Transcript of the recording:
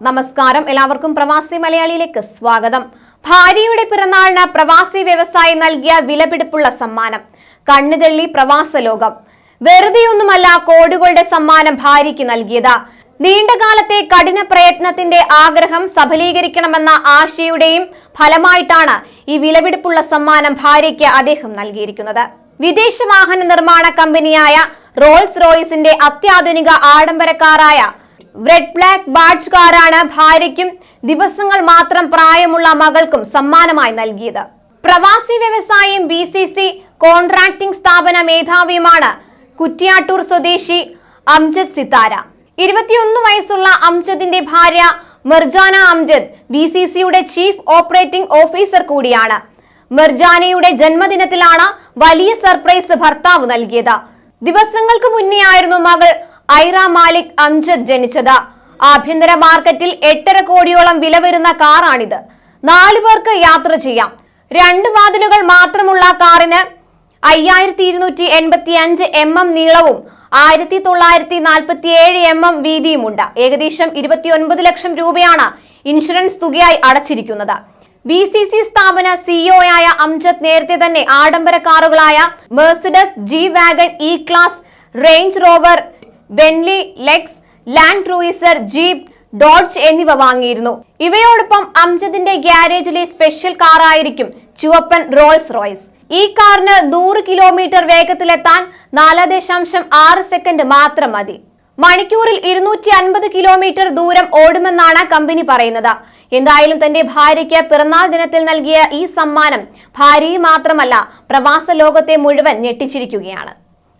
നമസ്കാരം. എല്ലാവർക്കും പ്രവാസി മലയാളിയിലേക്ക് സ്വാഗതം. ഭാര്യയുടെ പിറന്നാളിന് പ്രവാസി വ്യവസായി നൽകിയ വിലപിടിപ്പുള്ള സമ്മാനം. കണ്ണുതള്ളി പ്രവാസ ലോകം. വെറുതെയൊന്നുമല്ല കോടികളുടെ സമ്മാനം ഭാര്യയ്ക്ക് നൽകിയത്. നീണ്ടകാലത്തെ കഠിന പ്രയത്നത്തിന്റെ ആഗ്രഹം സഫലീകരിക്കണമെന്ന ആശയുടെയും ഫലമായിട്ടാണ് ഈ വിലപിടിപ്പുള്ള സമ്മാനം ഭാര്യയ്ക്ക് അദ്ദേഹം നൽകിയിരിക്കുന്നത്. വിദേശ വാഹന നിർമ്മാണ കമ്പനിയായ റോൾസ് റോയിസിന്റെ അത്യാധുനിക ആഡംബരക്കാരായ റെഡ് ബ്ലാക്ക് ബാഡ്ജ് കാറാണ് ഭാര്യയ്ക്കും ദിവസങ്ങൾ മാത്രം പ്രായമുള്ള മകൾക്കും സമ്മാനമായി നൽകിയത്. പ്രവാസി വ്യവസായിയും ബി സി സി കോൺട്രാക്ടിംഗ് സ്ഥാപന മേധാവിയുമാണ് കുറ്റിയാട്ടൂർ സ്വദേശി അംജദ് സിത്താര. ഇരുപത്തിയൊന്ന് വയസ്സുള്ള അംജദിന്റെ ഭാര്യ മിർജാന അംജദ് ബി സി സിയുടെ ചീഫ് ഓപ്പറേറ്റിംഗ് ഓഫീസർ കൂടിയാണ്. മിർജാനയുടെ ജന്മദിനത്തിലാണ് വലിയ സർപ്രൈസ് ഭർത്താവ് നൽകിയത്. ദിവസങ്ങൾക്ക് മുന്നേ ആയിരുന്നു മകൾ ഐറ മാലിക് അംജദ് ജനിച്ചത്. ആഭ്യന്തര മാർക്കറ്റിൽ എട്ടര കോടിയോളം വില വരുന്ന കാറാണിത്. നാലു പേർക്ക് യാത്ര ചെയ്യാം. രണ്ട് വാതിലുകൾ മാത്രമുള്ള കാറിന് അയ്യായിരത്തി ഇരുന്നൂറ്റി എൺപത്തി അഞ്ച് എം എം നീളവും ആയിരത്തി തൊള്ളായിരത്തി നാൽപ്പത്തി ഏഴ് എം എം വീതിയുമുണ്ട്. ഏകദേശം ഇരുപത്തിയൊൻപത് ലക്ഷം രൂപയാണ് ഇൻഷുറൻസ് തുകയായി അടച്ചിരിക്കുന്നത്. ബി സി സി സ്ഥാപന സിഇഒയായ അംജദ് നേരത്തെ തന്നെ ആഡംബര കാറുകളായ Mercedes G wagon E class Range Rover Bentley Lexus Land Cruiser Jeep Dodge എന്നിവ വാങ്ങിയിരുന്നു. ഇവയോടൊപ്പം അംജദിന്റെ ഗ്യാരേജിലെ സ്പെഷ്യൽ കാറായിരിക്കും ചുവപ്പൻ റോൾസ് റോയ്സ് ഈ കാറിന് നൂറ് കിലോമീറ്റർ വേഗത്തിലെത്താൻ നാല് ദശാംശം ആറ് സെക്കൻഡ് മാത്രം മതി. മണിക്കൂറിൽ ഇരുന്നൂറ്റി അൻപത് കിലോമീറ്റർ ദൂരം ഓടുമെന്നാണ് കമ്പനി പറയുന്നത്. എന്തായാലും തന്റെ ഭാര്യയ്ക്ക് പിറന്നാൾ ദിനത്തിൽ നൽകിയ ഈ സമ്മാനം ഭാര്യയെ മാത്രമല്ല പ്രവാസ ലോകത്തെ മുഴുവൻ ഞെട്ടിച്ചിരിക്കുകയാണ്.